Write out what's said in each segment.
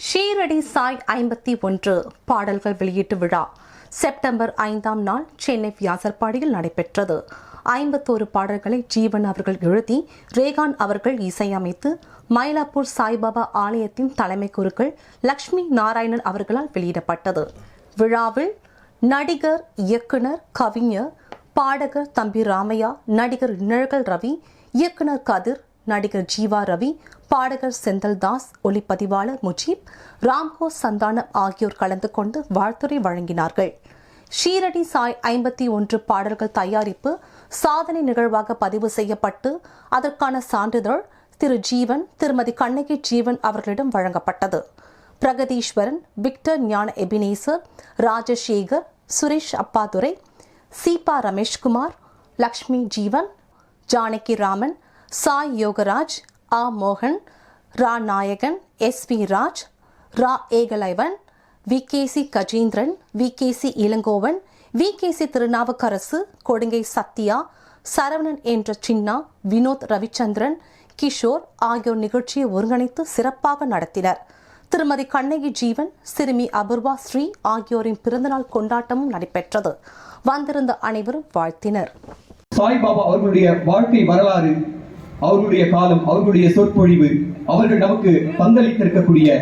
ஷீரடி சாய் ஐம்பத்தி ஒன்று பாடல்கள் வெளியீட்டு விழா. செப்டம்பர் ஐந்தாம் நாள் சென்னை வியாசர்பாடியில் நடைபெற்றது. ஐம்பத்தோரு பாடல்களை ஜீவன் அவர்கள் எழுதி ரேகான் அவர்கள் இசையமைத்து மயிலாப்பூர் சாய்பாபா ஆலயத்தின் தலைமை குருக்கள் லக்ஷ்மி நாராயணன் அவர்களால் வெளியிடப்பட்டது. விழாவில் நடிகர் இயக்குனர் கவிஞர் பாடகர் தம்பி ராமையா நடிகர் நிழகல் ரவி இயக்குனர் கதிர் நடிகர் ஜீவா ரவி பாடகர் செந்தல் தாஸ் ஒளிப்பதிவாளர் முஜீப் ராம்கோ சந்தானம் ஆகியோர் கலந்து கொண்டு வாழ்த்துரை வழங்கினார்கள். ஷீரடி சாய் ஐம்பத்தி ஒன்று பாடல்கள் தயாரிப்பு சாதனை நிகழ்வாக பதிவு செய்யப்பட்டு அதற்கான சான்றிதழ் திரு ஜீவன் திருமதி கண்ணகி ஜீவன் அவர்களிடம் வழங்கப்பட்டது. பிரகதீஸ்வரன் விக்டர் ஞான எபினேசர் ராஜசேகர் சுரேஷ் அப்பாதுரை சீபா ரமேஷ்குமார் லக்ஷ்மி ஜீவன் ஜானகி ராமன் சாய் யோகராஜ் ஆ மோகன் ரா நாயகன் எஸ் வி ராஜ் ரா Ekalaivan V K C Gajendran V K C Ilangovan V K C Thirunavukkarasu Kodungai Sathya Saravanan என்ற சின்னா வினோத் ரவிச்சந்திரன் கிஷோர் ஆகியோர் நிகழ்ச்சியை ஒருங்கிணைத்து சிறப்பாக நடத்தினர். திருமதி கண்ணகி ஜீவன் சிறுமி அபூர்வா ஸ்ரீ ஆகியோரின் பிறந்தநாள் கொண்டாட்டமும் நடைபெற்றது. வந்திருந்த அனைவரும் வாழ்த்தினர். சாய்பாபா அவர்களுடைய வாழ்க்கை வரலாறு அவர்களுடைய காலம் அவர்களுடைய சொற்பொழிவு அவர்கள் நமக்கு பங்களித்திருக்கக்கூடிய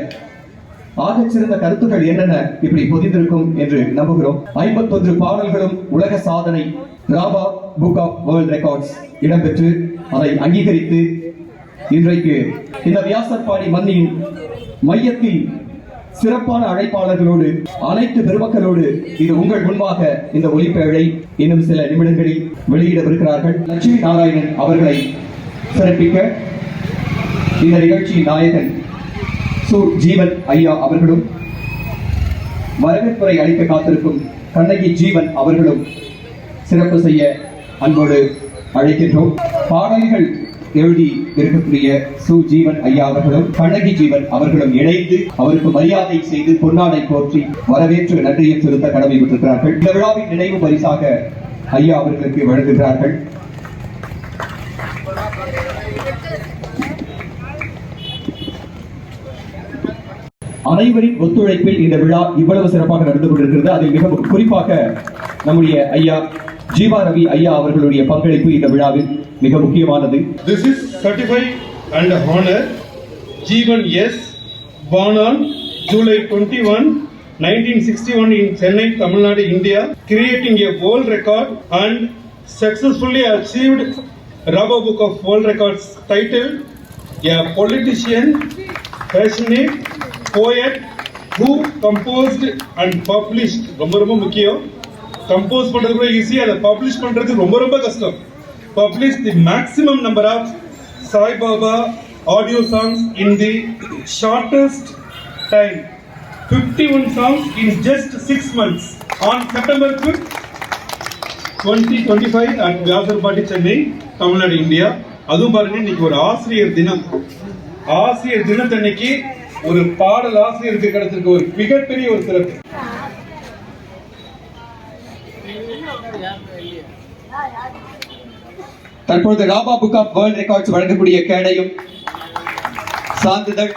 ஆகச் சிறந்த கருத்துக்கள் என்னென்ன இப்படி பொதிந்திருக்கும் என்று நம்புகிறோம். ஐம்பத்தொன்று பாடல்களும் உலக சாதனை Raba book of world records இடம்பெற்று அதை அங்கீகரித்து இன்றைக்கு இந்த வியாசர்பாடி மண்ணின் மையத்தில் சிறப்பான அழைப்பாளர்களோடு அனைத்து பெருமக்களோடு இது உங்கள் முன்பாக இந்த ஒளிப்பேழை இன்னும் சில நிமிடங்களில் வெளியிடவிருக்கிறார்கள். லட்சுமி நாராயணன் அவர்களை சிறப்பிக்க இந்த நிகழ்ச்சி நாயகன் சு. ஜீவன் ஐயா அவர்களும் வரவேற்புரை அளிக்க காத்திருக்கும் கண்ணகி ஜீவன் அவர்களும் சிறப்பு செய்ய அன்போடு அழைக்கின்றோம். பாடல்கள் எழுதி இருக்கக்கூடிய சு. ஜீவன் ஐயா அவர்களும் கண்ணகி ஜீவன் அவர்களும் இணைந்து அவருக்கு மரியாதை செய்து பொன்னாடை போற்றி வரவேற்று நன்றியை செலுத்த கடமைப்பட்டிருக்கிறார்கள். இந்த விழாவின் நினைவு பரிசாக ஐயா அவர்களுக்கு வழங்குகிறார்கள். அனைவரின் ஒத்துழைப்பில் இந்த விழா இவ்வளவு சிறப்பாக நடந்து கொண்டிருக்கிறது அதில் மிக குறிப்பாக நம்முடைய ஐயா ஜீவா ரவி ஐயா அவர்களுடைய பங்களிப்பு இந்த விழாவில் மிக முக்கியமானது This is certified and honor Jeevan S. Born on July 21, 1961 in Chennai, Tamil Nadu, India, creating a world record and successfully achieved Rubber Book of World Records title, a politician, passionate, poet who composed and published ரொம்ப ரொம்ப முக்கியம். Compose பண்றது கூட easy அதை publish பண்றது ரொம்ப ரொம்ப கஷ்டம். Publish the maximum number of Saibaba audio songs in the shortest time fifty one 51 songs in just 6 months. On twenty 5th 2025 at Vyasarpadi Chennai Tamil Nadu India அதுவும் பாருங்க இன்னைக்கு ஒரு ஆசிரியர் தினம். ஆசிரியர் தினத்தன்னைக்கு ஒரு பாடல் ஆசிரியருக்கு கிடைச்சிருக்க ஒரு மிகப்பெரிய ஒரு சிறப்பு. தற்பொழுது Raba book of world records வழங்கக்கூடிய கேடையும் சான்றிதழ்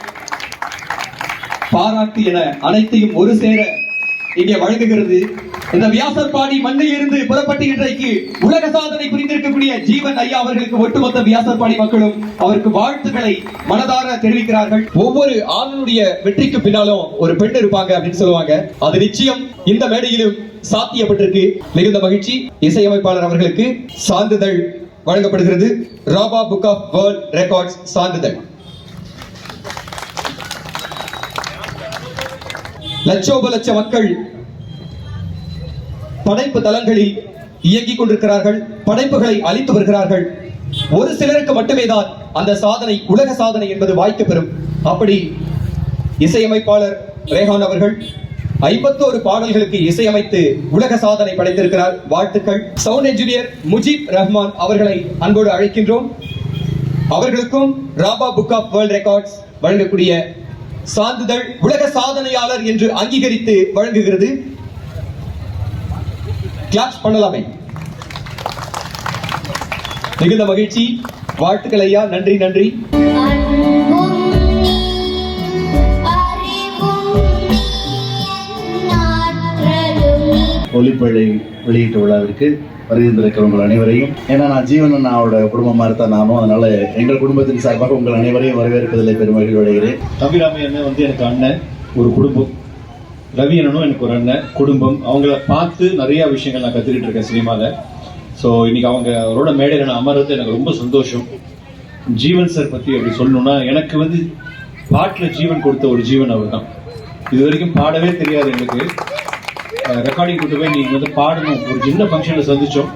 பாராட்டு என அனைத்தையும் ஒரு சேர இங்கே வழங்குகிறது. இந்த வியாசர்பாடி மண்ணில் இருந்து புறப்பட்டு இன்றைக்கு உலக சாதனை புரிந்திருக்கக்கூடிய ஜீவன் ஐயா அவர்களுக்கு ஒட்டுமொத்த வியாசர்பாடி மக்களும் அவருக்கு வாழ்த்துக்களை மனதார தெரிவிக்கிறார்கள். ஒவ்வொரு ஆணுடைய வெற்றிக்கு பின்னாலும் ஒரு பெண் இருப்பாங்க அப்படின்னு சொல்லுவாங்க. அது நிச்சயம் இந்த மேடையிலும் சாத்தியப்பட்டிருக்கு. மிகுந்த மகிழ்ச்சி. இசையமைப்பாளர் அவர்களுக்கு சான்றிதழ் வழங்கப்படுகிறது. Raba book of world records சான்றிதழ். லட்சோப லட்ச மக்கள் படைப்பு தளங்களில் இயங்கிக் கொண்டிருக்கிறார்கள் படைப்புகளை அளித்து வருகிறார்கள். ஒரு சிலருக்கு மட்டுமே தான் அந்த சாதனை உலக சாதனை என்பது வாய்க்க பெறும். அப்படி இசையமைப்பாளர் ரேஹான் அவர்கள் ஐம்பத்தோரு பாடல்களுக்கு இசையமைத்து உலக சாதனை படைத்திருக்கிறார். வாழ்த்துக்கள். சவுண்ட் என்ஜினியர் முஜீப் ரஹ்மான் அவர்களை அன்போடு அழைக்கின்றோம். அவர்களுக்கும் Raba book of world records வழங்கக்கூடிய சான்றிதழ் உலக சாதனையாளர் என்று அங்கீகரித்து வழங்குகிறது. கிளாப்ஸ் பண்ணலாமே. மிகுந்த மகிழ்ச்சி. வாழ்த்துக்கள் ஐயா. நன்றி நன்றி. ஒளிப்பழை வெளியீட்டு விழாவிற்கு வருகின்றிருக்கிற உங்கள் அனைவரையும். ஏன்னா நான் ஜீவன் அண்ணாவோட குடும்பமாக இருந்தால் நானும் அதனால எங்கள் குடும்பத்தின் சார்பாக உங்கள் அனைவரையும் வரவேற்பதில் பெருமகிழ்ச்சி அடைகிறேன். தம்பிராமி அண்ணன் வந்து எனக்கு அண்ணன் ஒரு குடும்பம். ரவி அண்ணனும் எனக்கு ஒரு அண்ணன் குடும்பம். அவங்கள பார்த்து நிறைய விஷயங்கள் நான் கற்றுக்கிட்டு இருக்கேன் சினிமாவில் ஸோ இன்னைக்கு அவங்க அவரோட மேடையில் நான் அமர்றது எனக்கு ரொம்ப சந்தோஷம். ஜீவன் சார் பற்றி அப்படி சொல்லணும்னா எனக்கு வந்து பாட்டில் ஜீவன் கொடுத்த ஒரு ஜீவன் அவர் தான் இது வரைக்கும் பாடவே தெரியாது எனக்கு. ரெக்கார்டிங் கொண்டு போய் நீங்கள் வந்து பாடணும். ஒரு சின்ன ஃபங்க்ஷனில் சந்தித்தோம்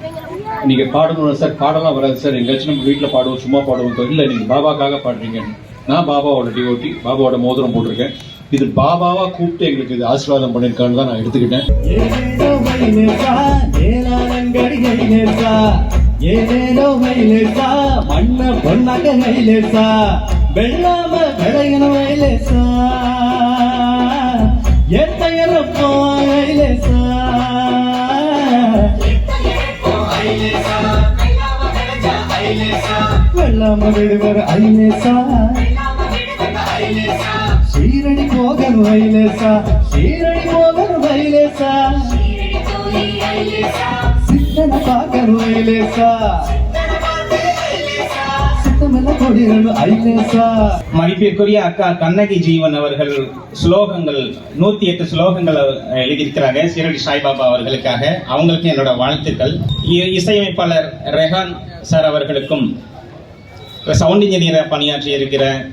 நீங்கள் பாடணும்னா சார் பாடலாம் வராது சார். எங்கேயாச்சும் நம்ம வீட்டில் பாடுவோம் சும்மா பாடுவோம். இல்லை நீங்கள் பாபாக்காக பாடுறீங்கன்னு நான் பாபாவோட டிஓட்டி பாபாவோட மோதிரம் போட்டிருக்கேன். இது பாபாவா கூப்பிட்டு எங்களுக்கு இது ஆசீர்வாதம் பண்ணிருக்கான்னு தான் நான் எடுத்துக்கிட்டேன். ஏதேனோ மயிலேசா மண்ண பொண்ணாக்க மயிலேசா வெள்ளாம விளையணும் மயிலேசா వెళ్ళమడివర ఐలేసా శ్రీరణి పోగను ఐలేసా శ్రీరణి పోగను ఐలేసా సిద్ధన పాకను ఐలేసా மதிப்பிற்குரிய அக்கா கண்ணகி ஜீவன் அவர்கள் ஸ்லோகங்கள் நூத்தி எட்டு ஸ்லோகங்கள் எழுதியிருக்கிறாங்க. சீரடி சாய்பாபா அவர்களுக்காக. அவங்களுக்கு என்னோட வாழ்த்துக்கள். இ- இசையமைப்பாளர் ரெஹான் சார் அவர்களுக்கும் சவுண்ட் இன்ஜினியராக பணியாற்றி இருக்கிற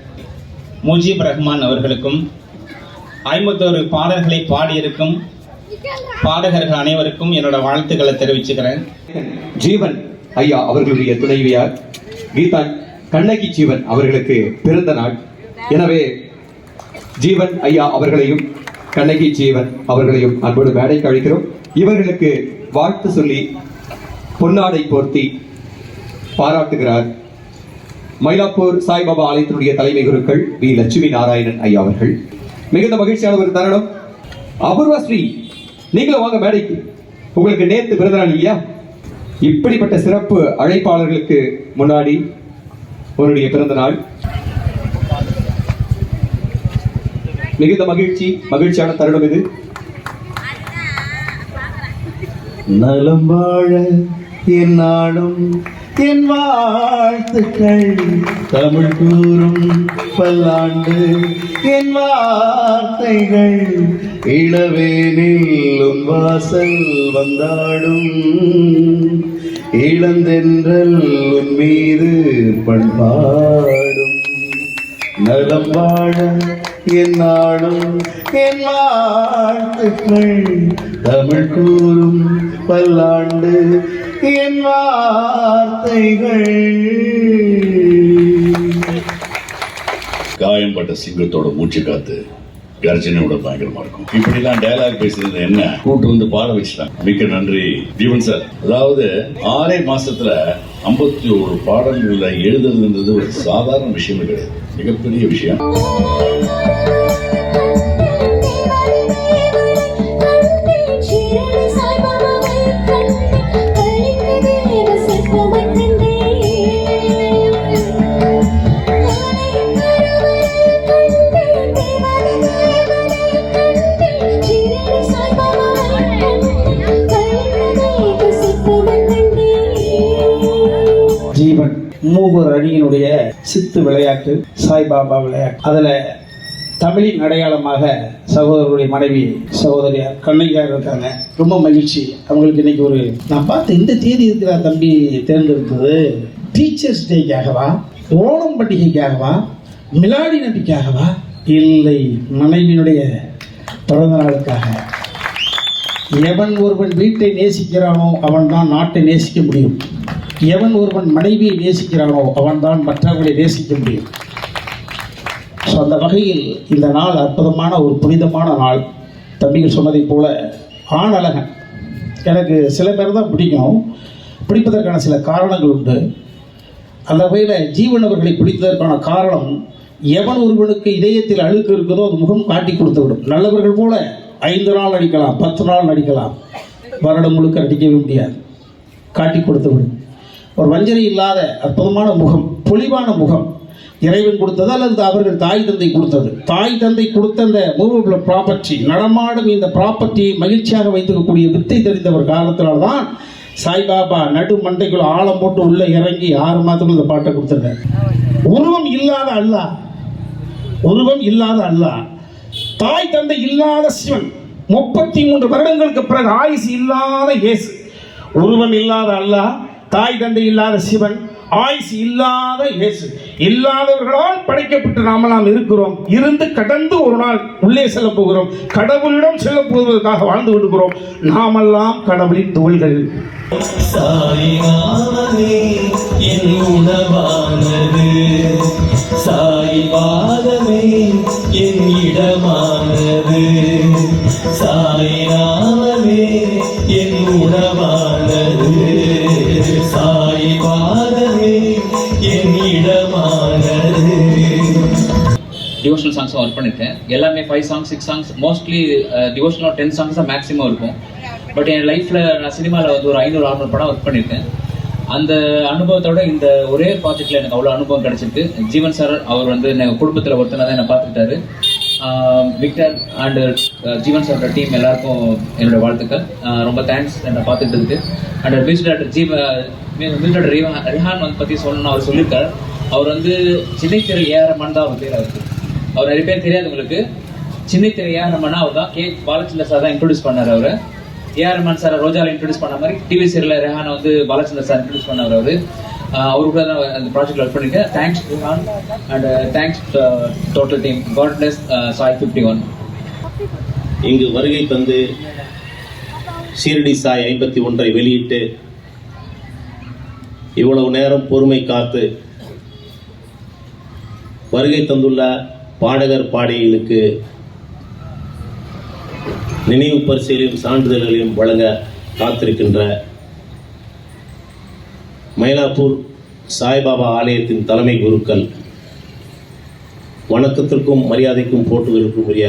முஜீப் ரஹ்மான் அவர்களுக்கும் ஐம்பத்தோரு பாடல்களை பாடியிருக்கும் பாடகர்கள் அனைவருக்கும் என்னோட வாழ்த்துக்களை தெரிவிச்சுக்கிறேன். ஜீவன் ஐயா அவர்களுடைய துணைவியார் கீதா கண்ணகி ஜீவன் அவர்களுக்கு பிறந்த நாள். எனவே ஜீவன் ஐயா அவர்களையும் கண்ணகி ஜீவன் அவர்களையும் அன்போடு மேடைக்கு அழைக்கிறோம். இவர்களுக்கு வாழ்த்து சொல்லி பொன்னாடை போர்த்தி பாராட்டுகிறார் மயிலாப்பூர் சாய்பாபா ஆலயத்தினுடைய தலைமை குருக்கள் வி. லட்சுமி நாராயணன் ஐயா அவர்கள். மிகுந்த மகிழ்ச்சியான ஒரு தருணம். அபூர்வ ஸ்ரீ நீங்களும் வாங்க மேடைக்கு. உங்களுக்கு நேத்து பிறந்தநாள் இல்லையா? இப்படிப்பட்ட சிறப்பு அழைப்பாளர்களுக்கு முன்னாடி அவருடைய பிறந்த நாள். மிகுந்த மகிழ்ச்சி மகிழ்ச்சியான தருணம் இது. நலம் வாழ என் நாடும் என் வாழ்த்துக்கள். தமிழ் கூறும் பல்லாண்டு என் வார்த்தைகள் இளவேனில் உன் வாசல் வந்தாடும். இளந்தென்றல் உன் மீது பண்பாடும். நலம் வாழ என் நாடும் என் வாழ்த்துக்கள். தமிழ் கூறும் பல்லாண்டு என் வார்த்தைகள். காயம்பட்ட சிங்கத்தோட மூச்சு காத்து. கர்ஜனையோட பயங்கரமா இருக்கும். இப்படிலாம் டயலாக் பேசுறது என்ன? கூட்டு வந்து பாட வச்சுட்டாங்க. மிக்க நன்றி தீவன் சார் அதாவது ஆறே மாசத்துல ஐம்பத்தி ஒரு பாடல்களை எழுதுறதுன்றது ஒரு சாதாரண விஷயம் கிடையாது. மிகப்பெரிய விஷயம். மூவர் அணியினுடைய சித்து விளையாட்டு சாய்பாபா விளையாட்டு. அதில் தமிழின் அடையாளமாக சகோதரருடைய மனைவி சகோதரியார் கண்ணையார் இருக்காங்க. ரொம்ப மகிழ்ச்சி. அவங்களுக்கு இன்னைக்கு ஒரு நான் பார்த்த இந்த தேதி இருக்கிற தம்பி தேர்ந்தெடுத்தது டீச்சர்ஸ் டேக்காகவா ஓணம் பண்டிகைக்காகவா? மிலாடி நபிக்காகவா இல்லை மனைவியினுடைய பிறந்த நாளுக்காக. எவன் ஒருவன் வீட்டை நேசிக்கிறானோ அவன் தான் நாட்டை நேசிக்க முடியும். எவன் ஒருவன் மனைவியை நேசிக்கிறானோ அவன்தான் மற்றவர்களை நேசிக்க முடியும். ஸோ அந்த வகையில் இந்த நாள் அற்புதமான ஒரு புனிதமான நாள். தம்பிகள் சொன்னதைப் போல ஆண் அழகன். எனக்கு சில பேர் தான் பிடிக்கும். பிடிப்பதற்கான சில காரணங்கள் உண்டு. அந்த வகையில் ஜீவன் அவர்களை பிடித்ததற்கான காரணம் எவன் ஒருவனுக்கு இதயத்தில் அழுக்கு இருக்குதோ அது முகம் காட்டி கொடுத்து விடும். நல்லவர்கள் போல ஐந்து நாள் நடிக்கலாம் பத்து நாள் நடிக்கலாம் வருடம் முழுக்க நடிக்கவே முடியாது. காட்டி கொடுத்து விடும். ஒரு வஞ்சனை இல்லாத அற்புதமான முகம் பொலிவான முகம் இறைவன் கொடுத்தது அல்லது அவர்கள் தாய் தந்தை கொடுத்தது? தாய் தந்தை கொடுத்த அந்த மூவபிள் ப்ராப்பர்ட்டி நடமாடும் இந்த ப்ராப்பர்ட்டியை மகிழ்ச்சியாக வைத்துக்கக்கூடிய வித்தை தெரிந்தவர் காரணத்தினால்தான் சாய்பாபா நடு மண்டைக்குள்ள ஆழம் போட்டு உள்ளே இறங்கி ஆறு மாதம் இந்த பாட்டை கொடுத்துருக்காரு. உருவம் இல்லாத அல்லாஹ் உருவம் இல்லாத அல்லாஹ் தாய் தந்தை இல்லாத சிவன். முப்பத்தி மூன்று வருடங்களுக்கு பிறகு ஆயுசு இல்லாத இயேசு. உருவம் இல்லாத அல்லாஹ் தாய் தந்தை இல்லாத சிவன் ஆயுசு இல்லாத இயேசு. இல்லாதவர்களால் படைக்கப்பட்டு நாமெல்லாம் இருக்கிறோம். இருந்து கடந்து ஒரு நாள் உள்ளே செல்ல போகிறோம். கடவுளிடம் செல்ல போவதற்காக வாழ்ந்து விடுகிறோம் நாமெல்லாம் கடவுளின் தோள்கள். என் உணவானது. சாய் பாதமே என் இடமானது. சாயினாமமே டிவோஷனல் சாங்ஸும் ஒர்க் பண்ணியிருக்கேன் எல்லாமே five songs six songs mostly devotional ten songs தான் மேக்ஸிமம் இருக்கும். பட் என் லைஃப்பில் நான் சினிமாவில் வந்து ஒரு ஐநூறு ஆறுநூறு படம் ஒர்க் பண்ணியிருக்கேன் அந்த அனுபவத்தோட இந்த ஒரே ப்ராஜெக்டில் எனக்கு அவ்வளோ அனுபவம் கிடச்சிருக்கு. ஜீவன் சார் அவர் வந்து எங்கள் குடும்பத்தில் ஒருத்தனை தான் என்னை பார்த்துக்கிட்டாரு. விக்டர் அண்டு uh, ஜீவன் சாரோட டீம் எல்லாருக்கும் என்னோட வாழ்த்துக்கள். ரொம்ப தேங்க்ஸ் என்னை பார்த்துக்கிட்டதுக்கு. And music doctor Jeeva music doctor Rihan வந்து பற்றி சொல்லணும்னு அவர் சொல்லியிருக்கார். அவர் வந்து சின்ன ஏஆர் ஏஆர்எம்மான் தான் அவர் பேர் அவருக்கு. அவர் நிறைய பேர் தெரியாது உங்களுக்கு. சின்ன திரை நம்ம அவர் தான் கே பாலச்சந்திர சார் தான் இன்ட்ரோடியூஸ் பண்ணார் அவர். ஏஆர்எம்மான் சார் ரோஜாவில் இன்ட்ரடியூஸ் பண்ண மாதிரி டிவி சீரியல் ரெஹானை வந்து பாலச்சந்திர சார் இன்ட்ரடியூஸ் பண்ணார் அவர். அவரு கூட தான் அந்த ப்ராஜெக்ட் ஒர்க் பண்ணியிருக்கேன் thanks Rihan and thanks total team God bless Sai fifty one இங்கு வருகை தந்து ஷீரடி சாய் ஐம்பத்தி ஒன்றை வெளியிட்டு இவ்வளவு நேரம் பொறுமை காத்து வருகை தந்துள்ள பாடகர் பாடகிகளுக்கு நினைவு பரிசுகளையும் சான்றிதழ்களையும் வழங்க காத்திருக்கின்ற மயிலாப்பூர் சாய்பாபா ஆலயத்தின் தலைமை குருக்கள் வணக்கத்திற்கும் மரியாதைக்கும் போட்டுதலுக்கும் உரிய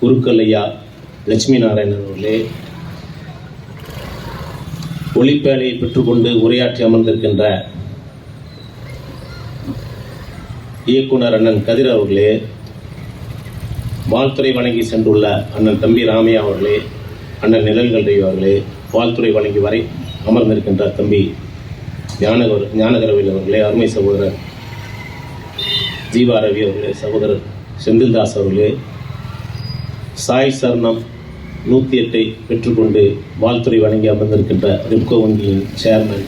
குருக்கள் ஐயா லட்சுமி நாராயணன் அவர்களே ஒளிப்பேழையை பெற்றுக்கொண்டு உரையாற்றி அமர்ந்திருக்கின்ற இயக்குனர் அண்ணன் கதிர் அவர்களே வாழ்த்துறை வணங்கி சென்றுள்ள அண்ணன் தம்பி ராமையா அவர்களே அண்ணன் நிழல்கள் ரவி அவர்களே வாழ்த்துறை வணங்கி வரை அமர்ந்திருக்கின்ற தம்பி ஞானகர் ஞானகரவில் அவர்களே அருமை சகோதரர் ஜீவா ரவி அவர்களே சகோதரர் செந்தில்தாஸ் அவர்களே சாய் சரணம் நூற்றி எட்டை பெற்றுக்கொண்டு வாழ்த்துறை வழங்கி அமர்ந்திருக்கின்ற ரிப்கோ வங்கியின் சேர்மன்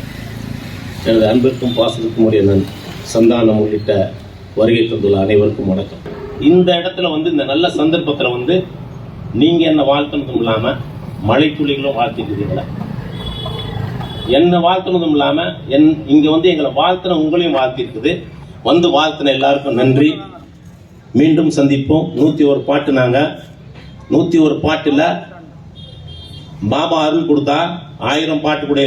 எனது அன்பிற்கும் பாசத்திற்கும் உடைய நன் சந்தானம் உள்ளிட்ட வருகை தந்துள்ள அனைவருக்கும் வணக்கம். இந்த இடத்துல வந்து இந்த நல்ல சந்தர்ப்பத்தில் வந்து நீங்கள் என்ன வாழ்த்துனதும் இல்லாமல் மழைத்துளிகளும் வாழ்த்திக்கிறீங்களா என்னை வாழ்த்துனதும் இல்லாமல் என் இங்கே வந்து எங்களை வாழ்த்துன உங்களையும் வாழ்த்திருக்குது. வந்து வாழ்த்தின எல்லாருக்கும் நன்றி. மீண்டும் சந்திப்போம். நூற்றி ஒரு பாட்டு நாங்கள் நூற்றி ஒரு பாட்டில் பாபா அருள் கொடுத்தா ஆயிரம் பாட்டு கூட